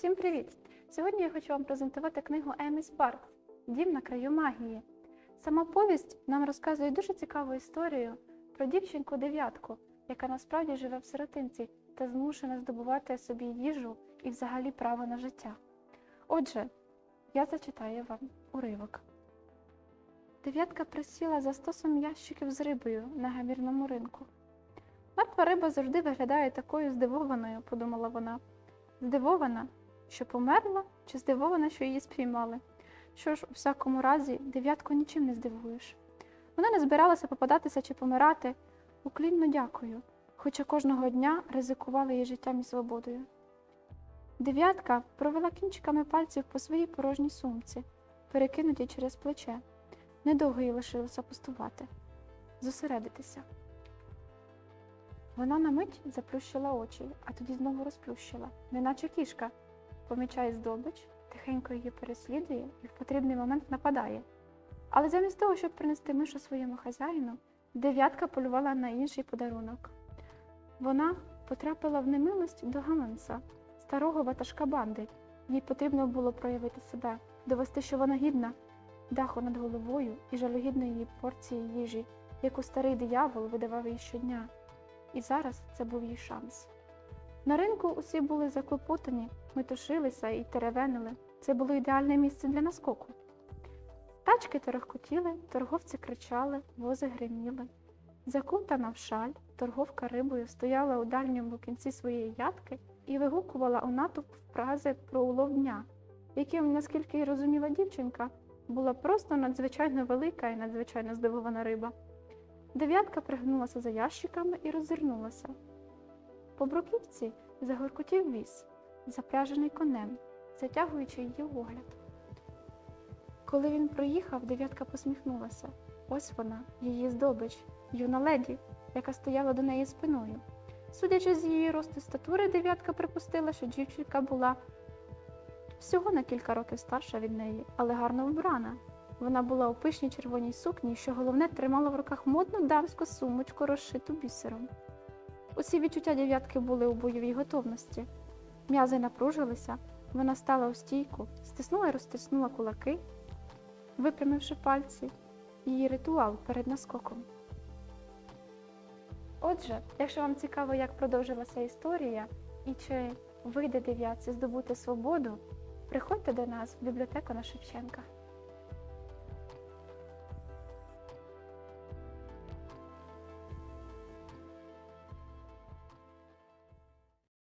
Всім привіт! Сьогодні я хочу вам презентувати книгу Емі Спаркс Дім на краю магії. Сама повість нам розказує дуже цікаву історію про дівчинку дев'ятку, яка насправді живе в сиротинці та змушена здобувати собі їжу і взагалі право на життя. Отже, я зачитаю вам уривок. Дев'ятка присіла за стосом ящиків з рибою на гамірному ринку. Мертва риба завжди виглядає такою здивованою, подумала вона. Здивована, що померла, чи здивована, що її спіймали. Що ж, у всякому разі, дев'ятку нічим не здивуєш. Вона не збиралася попадатися чи помирати. Уклінно дякую, хоча кожного дня ризикувала її життям і свободою. Дев'ятка провела кінчиками пальців по своїй порожній сумці, перекинутій через плече. Недовго їй лишилося пустувати, зосередитися. Вона на мить заплющила очі, а тоді знову розплющила, неначе кішка, помічає здобич, тихенько її переслідує і в потрібний момент нападає. Але замість того, щоб принести мишу своєму хазяїну, дев'ятка полювала на інший подарунок. Вона потрапила в немилость до гаманса, старого ватажка банди. Їй потрібно було проявити себе, довести, що вона гідна, даху над головою і жалюгідної порції їжі, яку старий диявол видавав їй щодня. І зараз це був її шанс. На ринку усі були заклопотані, метушилися і теревенили. Це було ідеальне місце для наскоку. Тачки торохкотіли, торговці кричали, вози гриміли. Закутана в шаль, торговка рибою стояла у дальньому кінці своєї ядки і вигукувала у натовп фрази про улов дня, яким, наскільки й розуміла дівчинка, була просто надзвичайно велика і надзвичайно здивована риба. Дев'ятка пригнулася за ящиками і роззирнулася. По бруківці загоркотів віз, запряжений конем, затягуючи її огляд. Коли він проїхав, дев'ятка посміхнулася. Ось вона, її здобич, юна леді, яка стояла до неї спиною. Судячи з її росту статури, дев'ятка припустила, що дівчинка була всього на кілька років старша від неї, але гарно вбрана. Вона була у пишній червоній сукні, що головне тримала в руках модну дамську сумочку, розшиту бісером. Усі відчуття дев'ятки були у бойовій готовності. М'язи напружилися, вона стала у стійку, стиснула і розтиснула кулаки, випрямивши пальці, її ритуал перед наскоком. Отже, якщо вам цікаво, як продовжилася історія і чи вийде дев'ятці здобути свободу, приходьте до нас в бібліотеку на Шевченка.